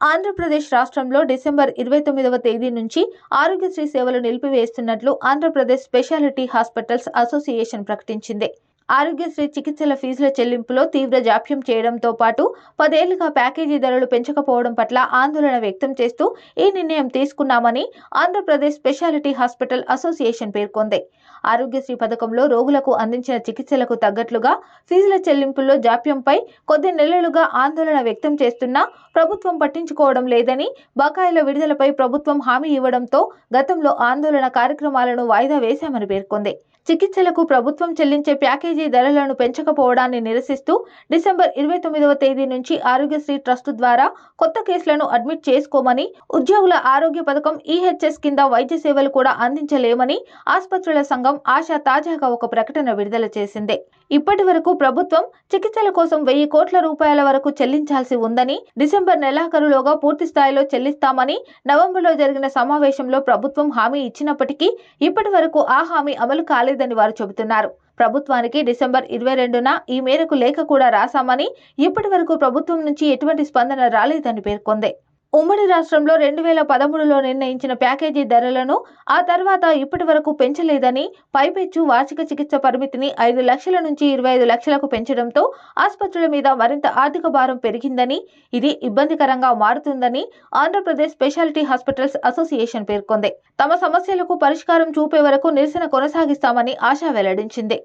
ఆంధ్రప్రదేశ్ రాష్ట్రంలో డిసెంబర్ ఇరవై తొమ్మిదవ తేదీ నుంచి ఆరోగ్యశ్రీ సేవలు నిలిపివేస్తున్నట్లు ఆంధ్రప్రదేశ్ స్పెషాలిటీ హాస్పిటల్స్ అసోసియేషన్ ప్రకటించింది. ఆరోగ్యశ్రీ చికిత్సల ఫీజుల చెల్లింపులో తీవ్ర జాప్యం చేయడంతో పాటు పదేళ్ళుగా ప్యాకేజీ ధరలు పెంచకపోవడం పట్ల ఆందోళన వ్యక్తం చేస్తూ ఈ నిర్ణయం తీసుకున్నామని ఆంధ్రప్రదేశ్ స్పెషాలిటీ హాస్పిటల్ అసోసియేషన్ పేర్కొంది. ఆరోగ్యశ్రీ పథకంలో రోగులకు అందించిన చికిత్సలకు తగ్గట్లుగా ఫీజుల చెల్లింపుల్లో జాప్యంపై కొద్ది నెలలుగా ఆందోళన వ్యక్తం చేస్తున్నా ప్రభుత్వం పట్టించుకోవడం లేదని బకాయిల విడుదలపై ప్రభుత్వం హామీ ఇవ్వడంతో గతంలో ఆందోళన కార్యక్రమాలను వాయిదా వేశామని పేర్కొంది. చికిత్సలకు ప్రభుత్వం చెల్లించే ప్యాకేజీ ధరలను పెంచకపోవడాన్ని నిరసిస్తూ డిసెంబర్ ఇరవై తొమ్మిదవ తేదీ నుంచి ఆరోగ్యశ్రీ ట్రస్ట్ ద్వారా కొత్త కేసులను అడ్మిట్ చేసుకోమని ఉద్యోగుల ఆరోగ్య పథకం ఈహెచ్ఎస్ కింద వైద్య సేవలు కూడా అందించలేమని ఆసుపత్రుల సంఘం ఆశ తాజాగా ఒక ప్రకటన విడుదల చేసింది. ఇప్పటి వరకు ప్రభుత్వం చికిత్సల కోసం వెయ్యి కోట్ల రూపాయల వరకు చెల్లించాల్సి ఉందని డిసెంబర్ నెలాఖరులోగా పూర్తి స్థాయిలో చెల్లిస్తామని నవంబర్లో జరిగిన సమావేశంలో ప్రభుత్వం హామీ ఇచ్చినప్పటికీ ఇప్పటి వరకు ఆ హామీ అమలు కాలేదని వారు చెబుతున్నారు. ప్రభుత్వానికి డిసెంబర్ ఇరవై రెండున ఈ మేరకు లేఖ కూడా రాశామని ఇప్పటి వరకు ప్రభుత్వం నుంచి ఎటువంటి స్పందన రాలేదని పేర్కొంది. ఉమ్మడి రాష్ట్రంలో రెండు వేల పదమూడులో నిర్ణయించిన ప్యాకేజీ ధరలను ఆ తర్వాత ఇప్పటి వరకు పెంచలేదని పైపెచ్చు వార్షిక చికిత్స పరిమితిని ఐదు లక్షల నుంచి ఇరవై ఐదు లక్షలకు పెంచడంతో ఆసుపత్రుల మీద మరింత ఆర్థిక భారం పెరిగిందని ఇది ఇబ్బందికరంగా మారుతుందని ఆంధ్రప్రదేశ్ స్పెషాలిటీ హాస్పిటల్స్ అసోసియేషన్ పేర్కొంది. తమ సమస్యలకు పరిష్కారం చూపే వరకు నిరసన కొనసాగిస్తామని ఆశా వెల్లడించింది.